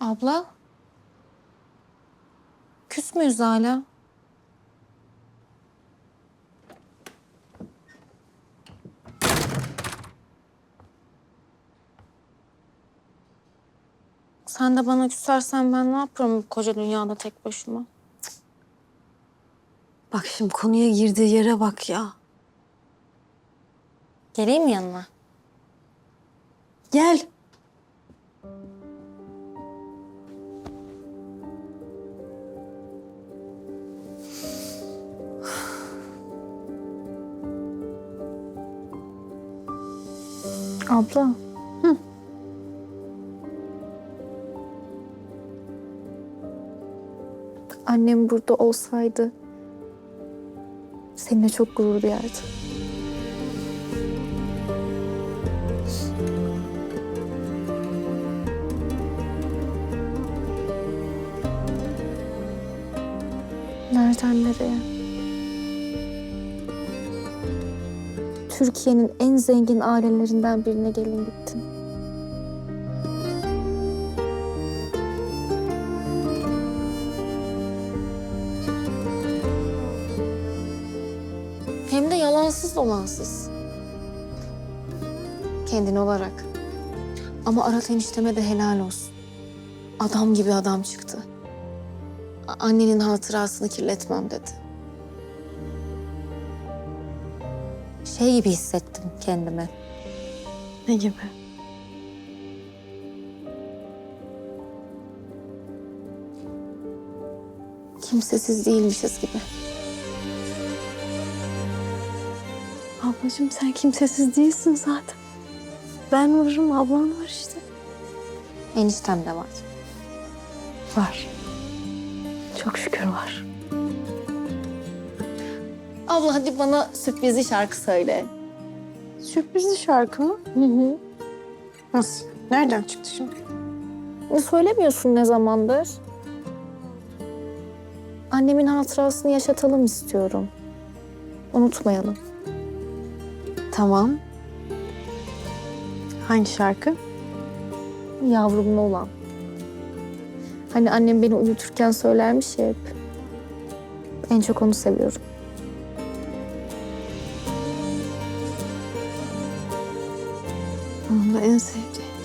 Abla. Küs müyüz hala? Sen de bana küsersen ben ne yaparım bu koca dünyada tek başıma? Bak şimdi konuya girdiği yere bak ya. Geleyim mi yanına? Gel. Abla. Annem burada olsaydı seninle çok gurur duyardı. Nereden nereye? Türkiye'nin en zengin ailelerinden birine gelin gittin. Hem de yalansız dolansız. Kendin olarak. Ama Arat enişteme de helal olsun. Adam gibi adam çıktı. Annenin hatırasını kirletmem dedi. Şey gibi hissettim kendimi. Ne gibi? Kimsesiz değilmişiz gibi. Ablacığım sen kimsesiz değilsin zaten. Ben varım, ablan var işte. Eniştem de var. Var. Çok şükür var. Abla hadi bana sürprizli şarkı söyle. Sürprizli şarkı mı? Hı hı. Nasıl? Nereden çıktı şimdi? Ne söylemiyorsun ne zamandır? Annemin hatırasını yaşatalım istiyorum. Unutmayalım. Tamam. Hangi şarkı? Yavrumlu olan. Hani annem beni uyuturken söylermiş ya hep. En çok onu seviyorum. Onun en sevdiği.